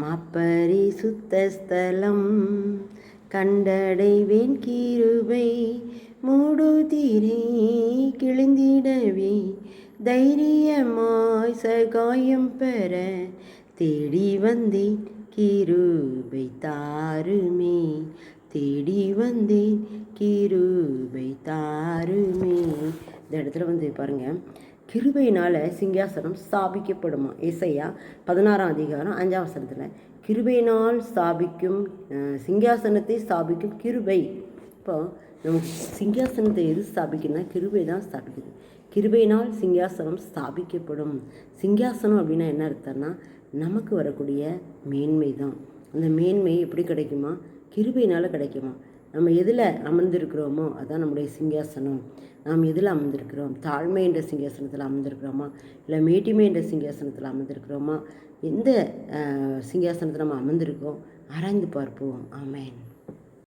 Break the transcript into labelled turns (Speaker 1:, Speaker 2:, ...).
Speaker 1: மாப்பரி சுத்தஸ்தலம் கண்டடைவேன் கிருபை மூடுதிரை கிழிந்திடவே தைரியமாய் சகாயம் பெற தேடி வந்தேன் கிருபை தாருமே தேடி வந்தேன் கிருபை தாருமே. இந்த இடத்துல வந்து பாருங்கள் கிருபையினால் சிங்காசனம் ஸ்தாபிக்கப்படுமா? இசையா பதினாறாம் அதிகாரம் அஞ்சாம் வசனத்தில் கிருபையினால் ஸ்தாபிக்கும் சிங்காசனத்தை ஸ்தாபிக்கும் கிருபை. இப்போ நமக்கு சிங்காசனத்தை எது ஸ்தாபிக்குன்னா கிருபை தான் ஸ்தாபிக்குது. கிருபையினால் சிங்காசனம் ஸ்தாபிக்கப்படும். சிங்காசனம் அப்படின்னா என்ன அர்த்தம்னா நமக்கு வரக்கூடிய மேன்மை தான் அந்த மேன்மை எப்படி கிடைக்குமா? கிருபையினால் கிடைக்குமா? நம்ம எதில் அமர்ந்திருக்கிறோமோ அதான் நம்முடைய சிங்காசனம். நாம் எதில் அமர்ந்திருக்கிறோம்? தாழ்மை என்ற சிங்காசனத்தில் அமர்ந்திருக்கிறோமா? இல்லை மேட்டிமை என்ற சிங்காசனத்தில் அமர்ந்திருக்கிறோமா? எந்த சிங்காசனத்தில் நம்ம அமர்ந்திருக்கோம்? ஆராய்ந்து பார்ப்போம். ஆமேன்.